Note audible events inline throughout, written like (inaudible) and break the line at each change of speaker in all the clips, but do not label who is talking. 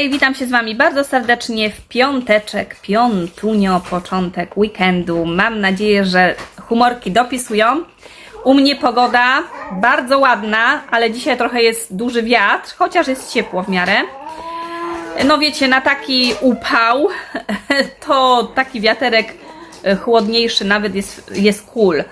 Hej, witam się z Wami bardzo serdecznie w piąteczek, piątunio, początek weekendu. Mam nadzieję, że humorki dopisują. U mnie pogoda bardzo ładna, ale dzisiaj trochę jest duży wiatr, chociaż jest ciepło w miarę. No wiecie, na taki upał (laughs) to taki wiaterek chłodniejszy nawet jest, jest cool.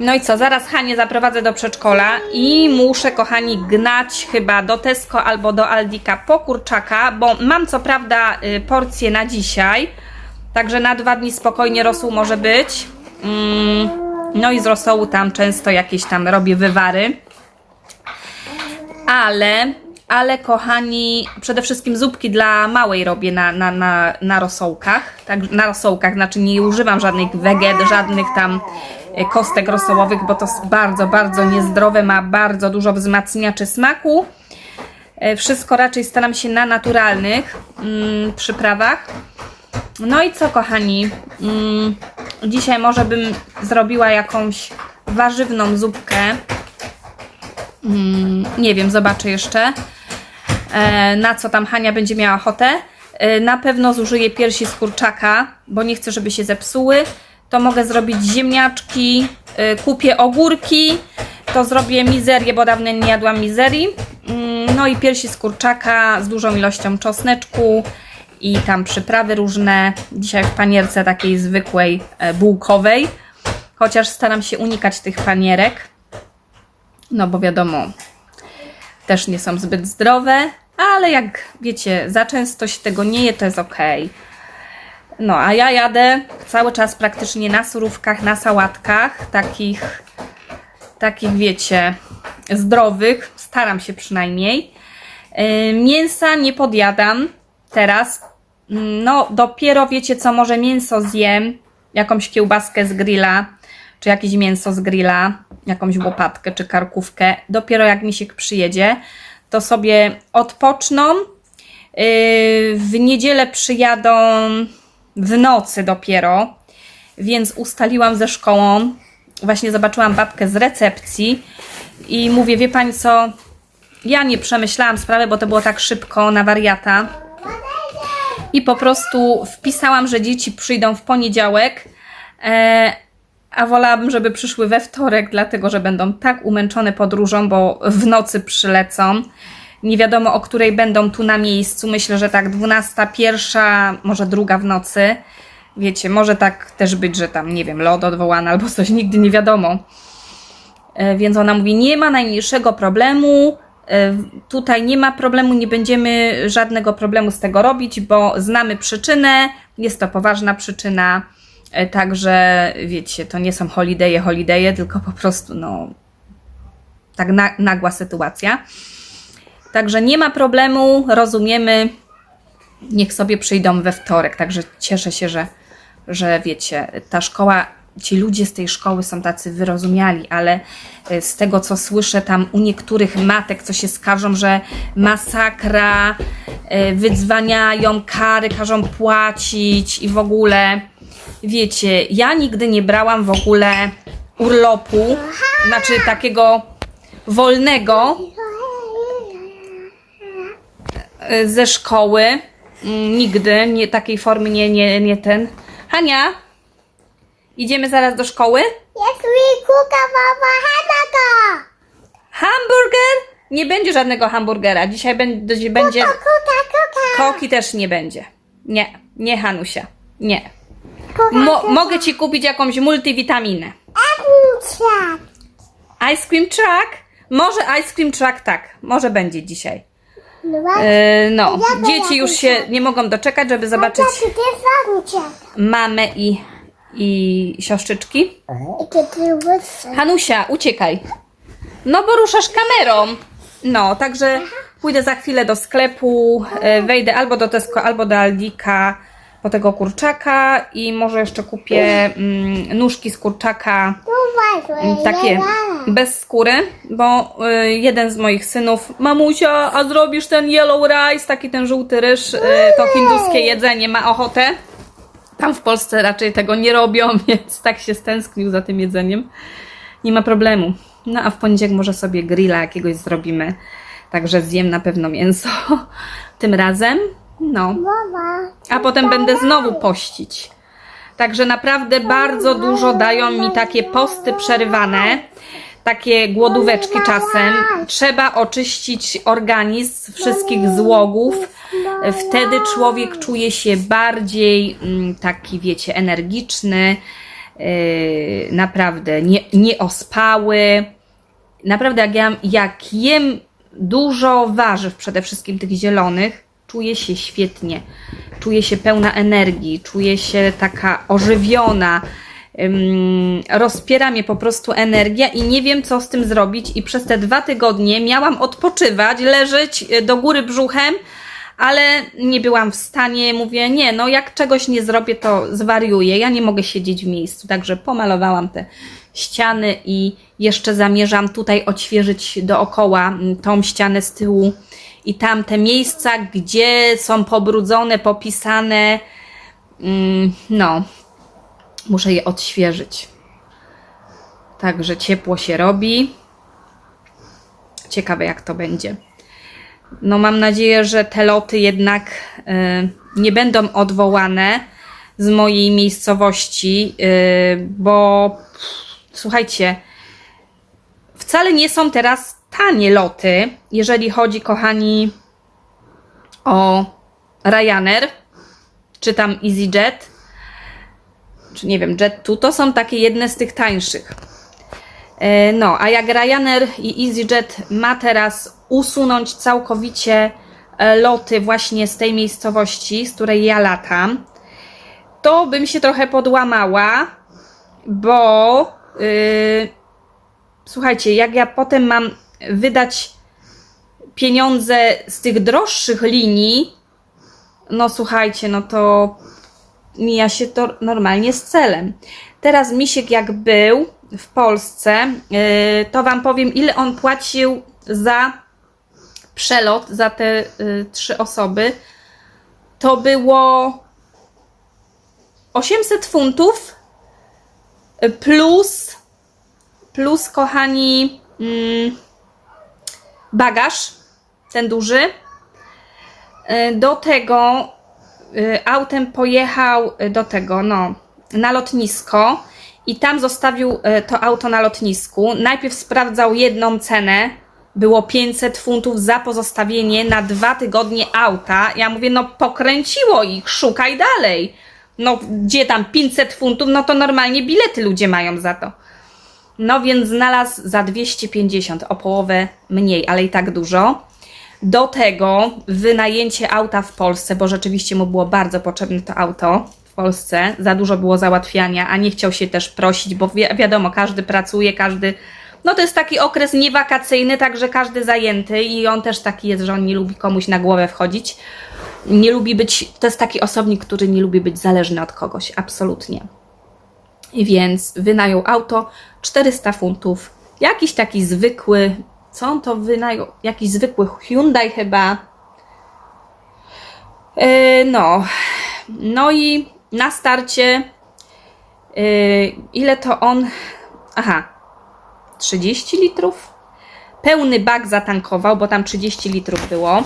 No i co, zaraz Hanie zaprowadzę do przedszkola i muszę, kochani, gnać chyba do Tesco albo do Aldika po kurczaka, bo mam co prawda y, porcję na dzisiaj, także na dwa dni spokojnie rosół może być. Mm, no i z rosołu tam często jakieś tam robię wywary. Ale, ale kochani, przede wszystkim zupki dla małej robię na, na, na, na rosołkach. Tak, na rosołkach, znaczy nie używam żadnych weget, żadnych tam e, kostek rosołowych, bo to jest bardzo, bardzo niezdrowe, ma bardzo dużo wzmacniaczy smaku. E, Wszystko raczej staram się na naturalnych mm, przyprawach. No i co, kochani? Mm, dzisiaj może bym zrobiła jakąś warzywną zupkę. Mm, nie wiem, zobaczę jeszcze, na co tam Hania będzie miała ochotę. E, na pewno zużyję piersi z kurczaka, bo nie chcę, żeby się zepsuły. To mogę zrobić ziemniaczki, e, kupię ogórki, to zrobię mizerię, bo dawno nie jadłam mizerii. Mm, no i piersi z kurczaka z dużą ilością czosneczku i tam przyprawy różne. Dzisiaj w panierce takiej zwykłej, e, bułkowej. Chociaż staram się unikać tych panierek. No bo wiadomo, też nie są zbyt zdrowe, ale jak wiecie, za często się tego nie je, to jest ok. No, a ja jadę cały czas praktycznie na surówkach, na sałatkach, takich, takich wiecie, zdrowych, staram się przynajmniej. Yy, Mięsa nie podjadam teraz. No, dopiero wiecie co, może mięso zjem, jakąś kiełbaskę z grilla, czy jakieś mięso z grilla, jakąś łopatkę czy karkówkę. Dopiero jak Misiek przyjedzie, to sobie odpoczną. Yy, W niedzielę przyjadą w nocy dopiero, więc ustaliłam ze szkołą. Właśnie zobaczyłam babkę z recepcji i mówię, wie pani co, ja nie przemyślałam sprawy, bo to było tak szybko na wariata. I po prostu wpisałam, że dzieci przyjdą w poniedziałek, e, a wolałabym, żeby przyszły we wtorek, dlatego że będą tak umęczone podróżą, bo w nocy przylecą. Nie wiadomo o której będą tu na miejscu. Myślę, że tak 12, pierwsza, może druga w nocy. Wiecie, może tak też być, że tam, nie wiem, lot odwołany albo coś, nigdy nie wiadomo. E, Więc ona mówi: Nie ma najmniejszego problemu. e, Tutaj nie ma problemu, nie będziemy żadnego problemu z tego robić, bo znamy przyczynę. Jest to poważna przyczyna. E, Także wiecie, to nie są holidaye, holidaye, tylko po prostu, no, tak na, nagła sytuacja. Także nie ma problemu, rozumiemy. Niech sobie przyjdą we wtorek. Także cieszę się, że, że wiecie, ta szkoła, ci ludzie z tej szkoły są tacy wyrozumiali, ale e, z tego co słyszę tam u niektórych matek, co się skarżą, że masakra, e, wydzwaniają kary, każą płacić i w ogóle. Wiecie, ja nigdy nie brałam w ogóle urlopu, znaczy takiego wolnego e, ze szkoły. Mm, Nigdy, nie, takiej formy nie, nie, nie ten. Hania, idziemy zaraz do szkoły?
Jak mi kuka mama Hanaka!
Hamburger? Nie będzie żadnego hamburgera. Dzisiaj będzie, będzie
Kuka, kuka!
koki też nie będzie. Nie, nie Hanusia. Nie. Mo mogę ci kupić jakąś multivitaminę. Ice cream truck? Może ice cream truck tak. Może będzie dzisiaj.
No.
E, no, dzieci już się nie mogą doczekać, żeby zobaczyć mamę i, i siostrzyczki.
Wysy.
Hanusia, uciekaj. No bo ruszasz kamerą. No, także pójdę za chwilę do sklepu, e, wejdę albo do Tesco, albo do Aldika po tego kurczaka i może jeszcze kupię mm, nóżki z kurczaka mm, takie bez skóry, bo y, jeden z moich synów, mamusia, a zrobisz ten yellow rice, taki ten żółty ryż, y, to hinduskie jedzenie, ma ochotę. Tam w Polsce raczej tego nie robią, (laughs) więc tak się stęsknił za tym jedzeniem. Nie ma problemu. No a w poniedziałek może sobie grilla jakiegoś zrobimy. Także zjem na pewno mięso (laughs) tym razem. No. A potem będę znowu pościć. Także naprawdę bardzo dużo dają mi takie posty przerywane, takie głodóweczki czasem. Trzeba oczyścić organizm wszystkich złogów. Wtedy człowiek czuje się bardziej mm, taki, wiecie, energiczny, yy, naprawdę nie, nieospały. Naprawdę, jak, ja, jak jem dużo warzyw, przede wszystkim tych zielonych, czuję się świetnie. Czuję się pełna energii, czuję się taka ożywiona. Rozpiera mnie po prostu energia i nie wiem, co z tym zrobić. I przez te dwa tygodnie miałam odpoczywać, leżeć y, do góry brzuchem, ale nie byłam w stanie. Mówię, nie, no jak czegoś nie zrobię, to zwariuję. Ja nie mogę siedzieć w miejscu. Także pomalowałam te ściany i jeszcze zamierzam tutaj odświeżyć dookoła tą ścianę z tyłu i tam te miejsca, gdzie są pobrudzone, popisane. Mm, no, muszę je odświeżyć. Także ciepło się robi. Ciekawe, jak to będzie. No, mam nadzieję, że te loty jednak y, nie będą odwołane z mojej miejscowości, y, bo słuchajcie, wcale nie są teraz tanie loty, jeżeli chodzi, kochani, o Ryanair, czy tam EasyJet, czy nie wiem, Jet2, to są takie jedne z tych tańszych. E, No, a jak Ryanair i EasyJet ma teraz usunąć całkowicie e, loty właśnie z tej miejscowości, z której ja latam, to bym się trochę podłamała, bo yy, słuchajcie, jak ja potem mam wydać pieniądze z tych droższych linii, no słuchajcie, no to mija się to normalnie z celem. Teraz Misiek jak był w Polsce, yy, to Wam powiem, ile on płacił za przelot, za te yy, trzy osoby. To było 800 funtów y, plus, plus kochani, mm, bagaż, ten duży. Y, Do tego y, autem pojechał y, do tego, no, na lotnisko i tam zostawił to auto na lotnisku. Najpierw sprawdzał jedną cenę, było 500 funtów za pozostawienie na dwa tygodnie auta. Ja mówię, no pokręciło ich, szukaj dalej. No gdzie tam 500 funtów, no to normalnie bilety ludzie mają za to. No więc znalazł za 250, o połowę mniej, ale i tak dużo. Do tego wynajęcie auta w Polsce, bo rzeczywiście mu było bardzo potrzebne to auto w Polsce. Za dużo było załatwiania, a nie chciał się też prosić, bo wi wiadomo, każdy pracuje, każdy. No to jest taki okres niewakacyjny, także każdy zajęty i on też taki jest, że on nie lubi komuś na głowę wchodzić. Nie lubi być, to jest taki osobnik, który nie lubi być zależny od kogoś, absolutnie. Więc wynajął auto 400 funtów. Jakiś taki zwykły, co on to wynajął? Jakiś zwykły Hyundai chyba. Yy, no. No i na starcie yy, ile to on? Aha. 30 litrów? Pełny bak zatankował, bo tam 30 litrów było.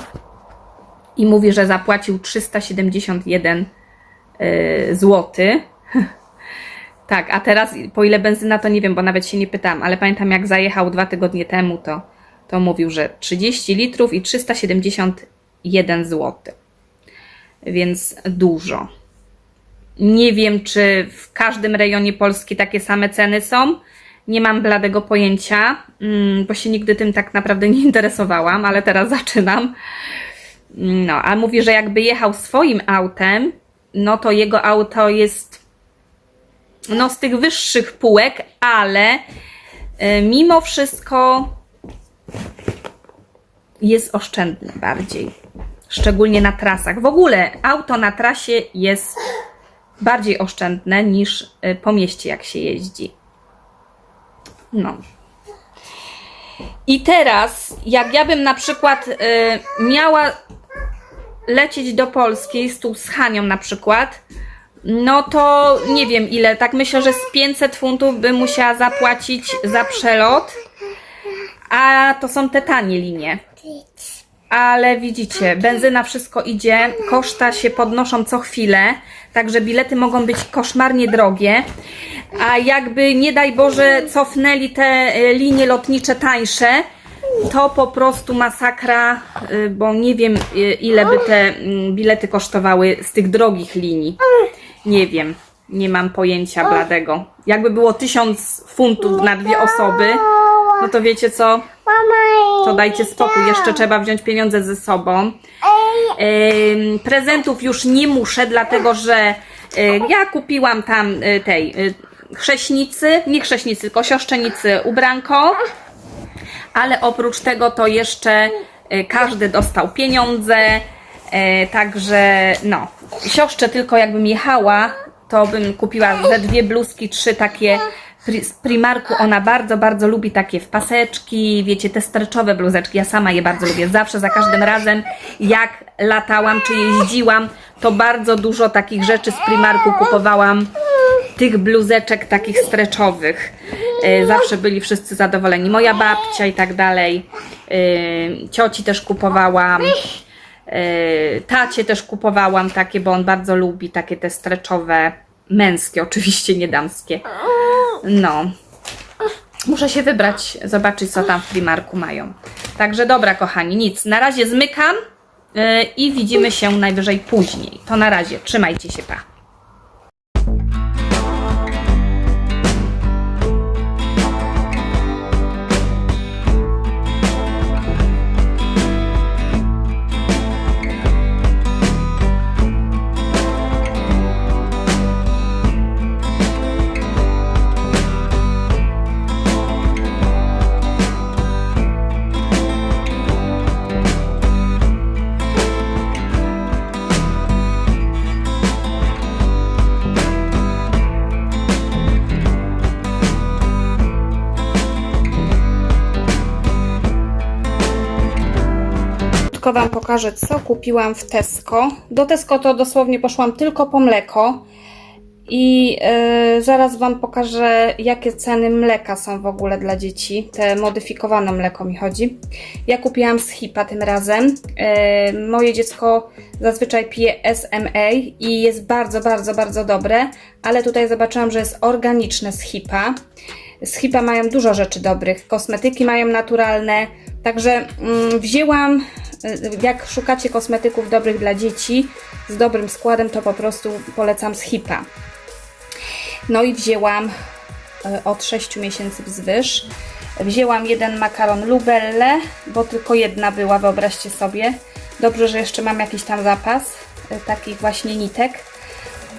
I mówi, że zapłacił 371 yy, złoty. (laughs) Tak, a teraz po ile benzyna to nie wiem, bo nawet się nie pytałam, ale pamiętam jak zajechał dwa tygodnie temu, to, to mówił, że 30 litrów i 371 zł. Więc dużo. Nie wiem, czy w każdym rejonie Polski takie same ceny są. Nie mam bladego pojęcia, mm, bo się nigdy tym tak naprawdę nie interesowałam, ale teraz zaczynam. No, a mówi, że jakby jechał swoim autem, no to jego auto jest no, z tych wyższych półek, ale y, mimo wszystko jest oszczędny bardziej. Szczególnie na trasach. W ogóle auto na trasie jest bardziej oszczędne niż y, po mieście, jak się jeździ. No. I teraz, jak ja bym na przykład y, miała lecieć do Polski z tu z Hanią na przykład, no to nie wiem ile, tak myślę, że z 500 funtów bym musiała zapłacić za przelot, a to są te tanie linie. Ale widzicie, benzyna wszystko idzie, koszta się podnoszą co chwilę, także bilety mogą być koszmarnie drogie. A jakby nie daj Boże cofnęli te e, linie lotnicze tańsze, to po prostu masakra, y, bo nie wiem y, ile by te mm, bilety kosztowały z tych drogich linii. Nie wiem, nie mam pojęcia bladego. Jakby było 1000 funtów na dwie osoby, no to wiecie co? To dajcie spokój, jeszcze trzeba wziąć pieniądze ze sobą. Ym, prezentów już nie muszę, dlatego że y, ja kupiłam tam y, tej y, chrześnicy, nie chrześnicy, tylko siostrzenicy ubranko, ale oprócz tego to jeszcze y, każdy dostał pieniądze, y, także no, siostrze tylko jakbym jechała, to bym kupiła ze dwie bluzki, trzy takie z Primarku, ona bardzo, bardzo lubi takie w paseczki, wiecie, te streczowe bluzeczki, ja sama je bardzo lubię, zawsze, za każdym razem, jak latałam, czy jeździłam, to bardzo dużo takich rzeczy z Primarku kupowałam, tych bluzeczek takich streczowych. E, Zawsze byli wszyscy zadowoleni. Moja babcia i tak dalej. E, Cioci też kupowałam. E, Tacie też kupowałam takie, bo on bardzo lubi takie te streczowe, męskie, oczywiście nie damskie. No. Muszę się wybrać, zobaczyć co tam w Primarku mają. Także dobra, kochani, nic. Na razie zmykam e, i widzimy się najwyżej później. To na razie. Trzymajcie się, pa. Wam pokażę, co kupiłam w Tesco. Do Tesco to dosłownie poszłam tylko po mleko. I e, zaraz Wam pokażę, jakie ceny mleka są w ogóle dla dzieci. Te modyfikowane mleko mi chodzi. Ja kupiłam z Hipa tym razem. E, moje dziecko zazwyczaj pije SMA i jest bardzo, bardzo, bardzo dobre. Ale tutaj zobaczyłam, że jest organiczne z Hipa. Z Hipa mają dużo rzeczy dobrych. Kosmetyki mają naturalne. Także mm, wzięłam, jak szukacie kosmetyków dobrych dla dzieci, z dobrym składem, to po prostu polecam z Hipa. No i wzięłam y, od 6 miesięcy wzwyż. Wzięłam jeden makaron Lubelle, bo tylko jedna była, wyobraźcie sobie. Dobrze, że jeszcze mam jakiś tam zapas y, takich właśnie nitek.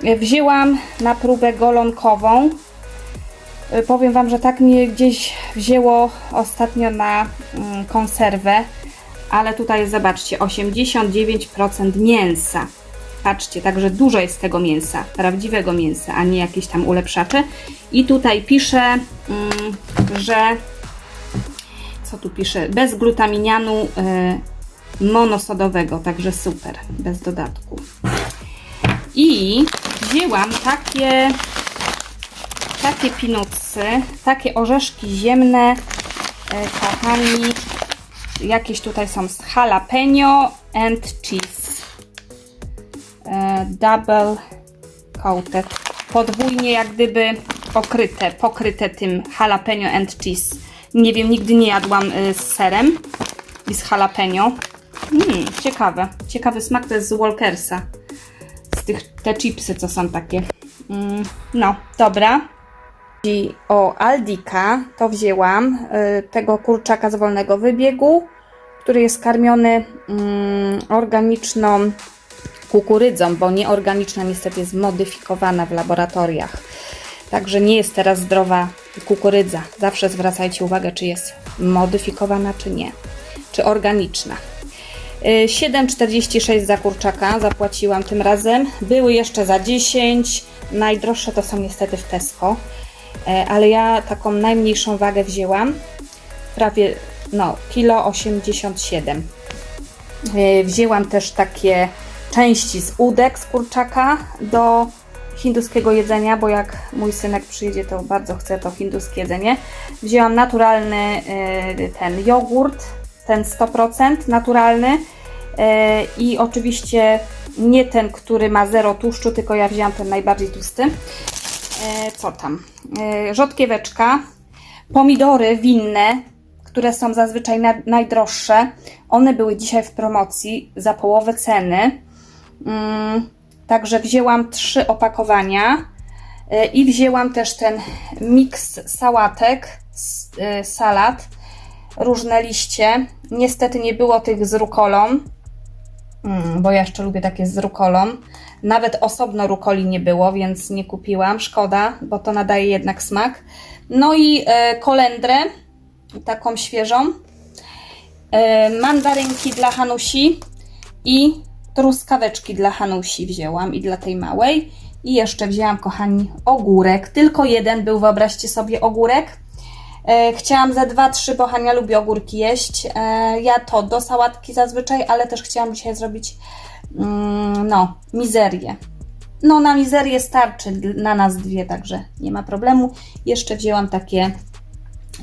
Y, Wzięłam na próbę golonkową. Y, Powiem Wam, że tak mnie gdzieś wzięło ostatnio na mm, konserwę, ale tutaj zobaczcie, 89% mięsa. Patrzcie, także dużo jest tego mięsa, prawdziwego mięsa, a nie jakieś tam ulepszacze. I tutaj pisze, mm, że co tu pisze? Bez glutaminianu y, monosodowego, także super, bez dodatku. I wzięłam takie takie pinucy, takie orzeszki ziemne, e, kochani, jakieś tutaj są z jalapeno and cheese. E, double coated, podwójnie jak gdyby pokryte, pokryte tym jalapeno and cheese. Nie wiem, nigdy nie jadłam y, z serem i z jalapeno. Mm, ciekawe, ciekawy smak to jest z Walkersa. Z tych, te chipsy, co są takie. Mm, no, dobra. O Aldika, to wzięłam y, tego kurczaka z wolnego wybiegu, który jest karmiony mm, organiczną kukurydzą, bo nieorganiczna niestety jest modyfikowana w laboratoriach. Także nie jest teraz zdrowa kukurydza. Zawsze zwracajcie uwagę, czy jest modyfikowana, czy nie. Czy organiczna. Y, 7,46 za kurczaka zapłaciłam tym razem. Były jeszcze za 10. Najdroższe to są niestety w Tesco. E, ale ja taką najmniejszą wagę wzięłam. Prawie no, kilo 87. E, Wzięłam też takie części z udek z kurczaka do hinduskiego jedzenia, bo jak mój synek przyjedzie, to bardzo chce to hinduskie jedzenie. Wzięłam naturalny y, ten jogurt, ten 100% naturalny i oczywiście nie ten, który ma zero tłuszczu, tylko ja wzięłam ten najbardziej tłusty. E, co tam? E, rzodkieweczka, pomidory winne, które są zazwyczaj na, najdroższe. One były dzisiaj w promocji za połowę ceny. Mm, także wzięłam trzy opakowania e, i wzięłam też ten miks sałatek, s- salad, różne liście. Niestety nie było tych z rukolą, Mm, bo ja jeszcze lubię takie z rukolą. Nawet osobno rukoli nie było, więc nie kupiłam. Szkoda, bo to nadaje jednak smak. No i e, kolendrę, taką świeżą. E, mandarynki dla Hanusi i truskaweczki dla Hanusi wzięłam i dla tej małej. I jeszcze wzięłam, kochani, ogórek. Tylko jeden był, wyobraźcie sobie, ogórek. E, Chciałam ze dwa, trzy, bo Hania lubi ogórki jeść. Ja to do sałatki zazwyczaj, ale też chciałam dzisiaj zrobić no, mizerię. No, na mizerię starczy na nas dwie, także nie ma problemu. Jeszcze wzięłam takie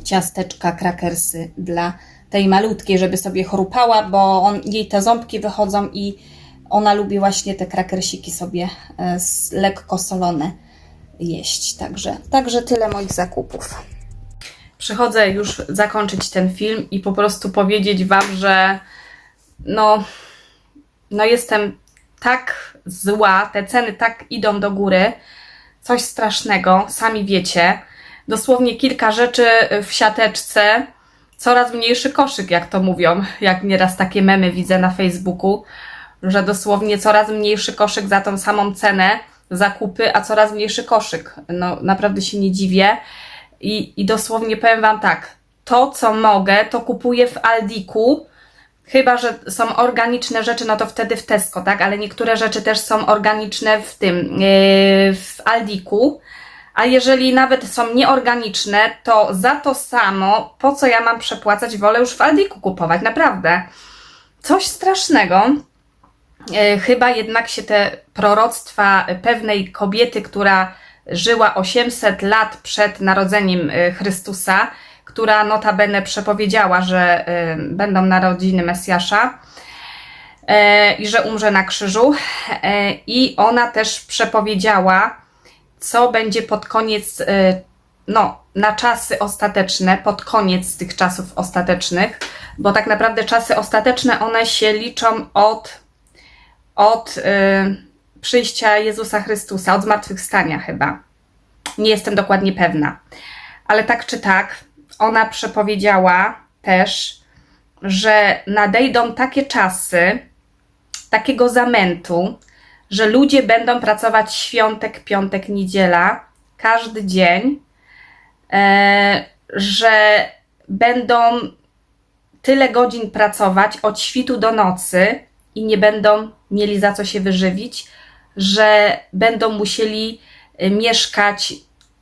ciasteczka, krakersy dla tej malutkiej, żeby sobie chrupała, bo on, jej te ząbki wychodzą i ona lubi właśnie te krakersiki sobie e, lekko solone jeść. Także, także tyle moich zakupów. Przychodzę już zakończyć ten film i po prostu powiedzieć Wam, że no, no jestem tak zła, te ceny tak idą do góry, coś strasznego, sami wiecie. Dosłownie kilka rzeczy w siateczce, coraz mniejszy koszyk, jak to mówią, jak nieraz takie memy widzę na Facebooku, że dosłownie coraz mniejszy koszyk za tą samą cenę zakupy, a coraz mniejszy koszyk. No naprawdę się nie dziwię. I, I dosłownie powiem Wam tak, to co mogę, to kupuję w Aldiku, chyba że są organiczne rzeczy, no to wtedy w Tesco, tak? Ale niektóre rzeczy też są organiczne w tym, yy, w Aldiku. A jeżeli nawet są nieorganiczne, to za to samo, po co ja mam przepłacać, wolę już w Aldiku kupować, naprawdę. Coś strasznego. E, chyba jednak się te proroctwa pewnej kobiety, która żyła 800 lat przed narodzeniem e, Chrystusa, która notabene przepowiedziała, że e, będą narodziny Mesjasza e, i że umrze na krzyżu. E, I ona też przepowiedziała, co będzie pod koniec, e, no, na czasy ostateczne, pod koniec tych czasów ostatecznych, bo tak naprawdę czasy ostateczne one się liczą od od y, przyjścia Jezusa Chrystusa, od zmartwychwstania chyba. Nie jestem dokładnie pewna. Ale tak czy tak, ona przepowiedziała też, że nadejdą takie czasy takiego zamętu, że ludzie będą pracować świątek, piątek, niedziela, każdy dzień, e, że będą tyle godzin pracować od świtu do nocy i nie będą mieli za co się wyżywić, że będą musieli y, mieszkać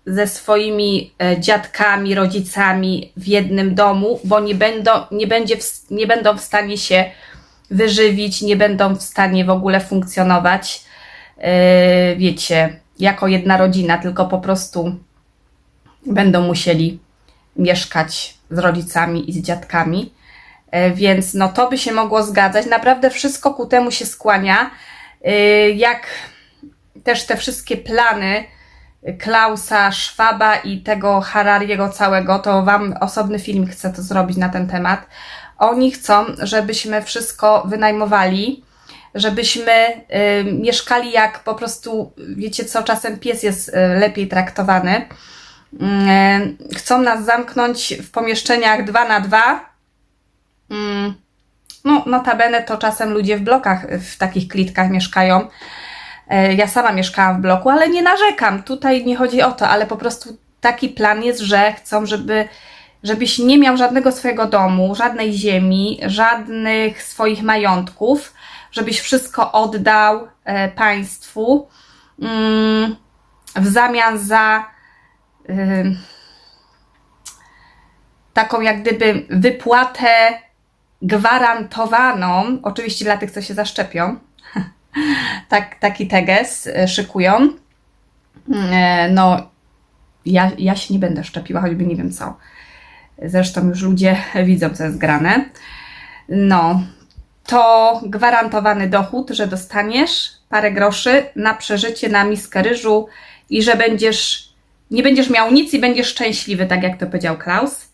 ze swoimi e, dziadkami, rodzicami w jednym domu, bo nie będą, nie, będzie w, nie będą w stanie się wyżywić, nie będą w stanie w ogóle funkcjonować, e, wiecie, jako jedna rodzina, tylko po prostu będą musieli mieszkać z rodzicami i z dziadkami. E, Więc no to by się mogło zgadzać. Naprawdę wszystko ku temu się skłania. Jak też te wszystkie plany Klausa, Schwaba i tego Harariego całego, to Wam osobny film chcę to zrobić na ten temat. Oni chcą, żebyśmy wszystko wynajmowali, żebyśmy y, mieszkali jak po prostu, wiecie co, czasem pies jest y, lepiej traktowany. Y, chcą nas zamknąć w pomieszczeniach 2 na 2 Mm, No, notabene to czasem ludzie w blokach, w takich klitkach mieszkają. E, Ja sama mieszkałam w bloku, ale nie narzekam. Tutaj nie chodzi o to, ale po prostu taki plan jest, że chcą, żeby, żebyś nie miał żadnego swojego domu, żadnej ziemi, żadnych swoich majątków, żebyś wszystko oddał e, państwu mm, w zamian za taką jak gdyby wypłatę gwarantowaną, oczywiście dla tych, co się zaszczepią, (laughs) tak, taki teges y, szykują. E, no, ja, ja się nie będę szczepiła, choćby nie wiem co. Zresztą już ludzie (laughs) widzą, co jest grane. No, to gwarantowany dochód, że dostaniesz parę groszy na przeżycie na miskę ryżu i że będziesz, nie będziesz miał nic i będziesz szczęśliwy, tak jak to powiedział Klaus.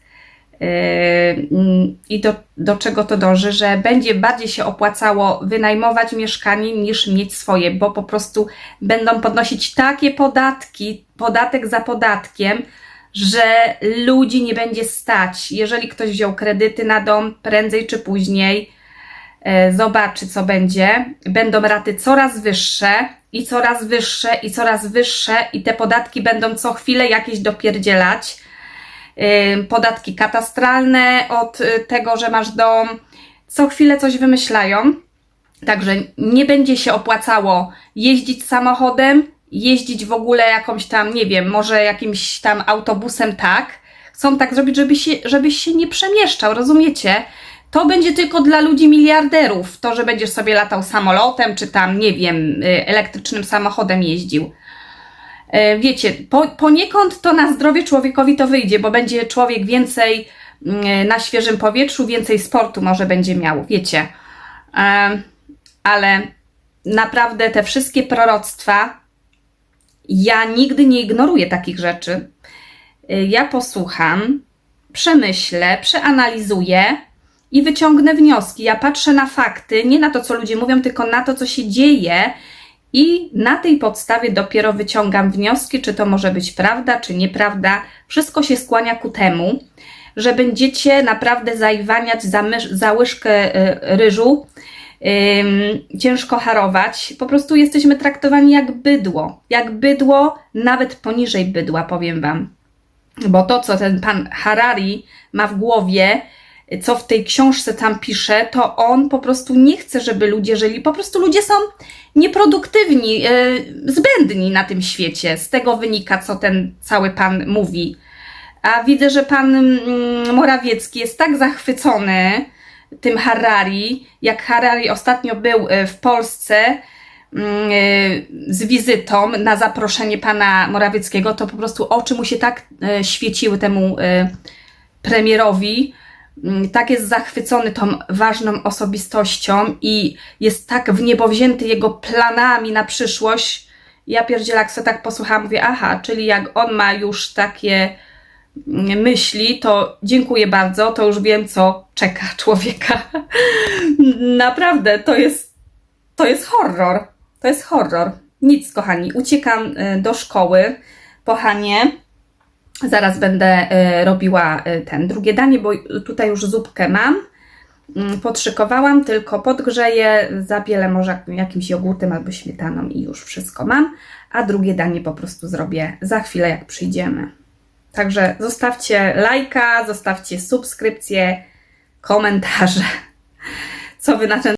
Yy, I do, do czego to dąży, że będzie bardziej się opłacało wynajmować mieszkanie niż mieć swoje, bo po prostu będą podnosić takie podatki, podatek za podatkiem, że ludzi nie będzie stać. Jeżeli ktoś wziął kredyty na dom, prędzej czy później e, zobaczy, co będzie. Będą raty coraz wyższe i coraz wyższe i coraz wyższe, i te podatki będą co chwilę jakieś dopierdzielać. Podatki katastralne od y, tego, że masz dom, co chwilę coś wymyślają. Także nie będzie się opłacało jeździć samochodem, jeździć w ogóle jakąś tam, nie wiem, może jakimś tam autobusem, tak. Chcą tak zrobić, żeby się, żebyś się nie przemieszczał, rozumiecie? To będzie tylko dla ludzi miliarderów. To, że będziesz sobie latał samolotem, czy tam, nie wiem, y, elektrycznym samochodem jeździł. E, Wiecie, po, poniekąd to na zdrowie człowiekowi to wyjdzie, bo będzie człowiek więcej mm, na świeżym powietrzu, więcej sportu może będzie miał, wiecie. E, Ale naprawdę te wszystkie proroctwa, ja nigdy nie ignoruję takich rzeczy. Ja posłucham, przemyślę, przeanalizuję i wyciągnę wnioski. Ja patrzę na fakty, nie na to, co ludzie mówią, tylko na to, co się dzieje, i na tej podstawie dopiero wyciągam wnioski, czy to może być prawda, czy nieprawda. Wszystko się skłania ku temu, że będziecie naprawdę zaiwaniać za, mysz, za łyżkę y, ryżu, ym, ciężko harować. Po prostu jesteśmy traktowani jak bydło. Jak bydło, nawet poniżej bydła, powiem Wam. Bo to, co ten pan Harari ma w głowie, co w tej książce tam pisze, to on po prostu nie chce, żeby ludzie żyli. Po prostu ludzie są nieproduktywni, e, zbędni na tym świecie. Z tego wynika, co ten cały pan mówi. A widzę, że pan mm, Morawiecki jest tak zachwycony tym Harari, jak Harari ostatnio był e, w Polsce mm, e, z wizytą na zaproszenie pana Morawieckiego, to po prostu oczy mu się tak świeciły temu premierowi, tak jest zachwycony tą ważną osobistością i jest tak w niebo wzięty jego planami na przyszłość. Ja pierdzielę, jak sobie tak posłuchałam, mówię, aha, czyli jak on ma już takie mm, myśli, to dziękuję bardzo, to już wiem, co czeka (laughs) człowieka. Naprawdę, to jest, to jest horror. To jest horror. Nic, kochani, uciekam y, do szkoły po Hanie. Zaraz będę y, robiła y, ten drugie danie, bo tutaj już zupkę mam. Mm, Podszykowałam, tylko podgrzeję, zabielę może jakimś jogurtem albo śmietaną i już wszystko mam. A drugie danie po prostu zrobię za chwilę, jak przyjdziemy. Także zostawcie lajka, zostawcie subskrypcję, komentarze. Co wy na ten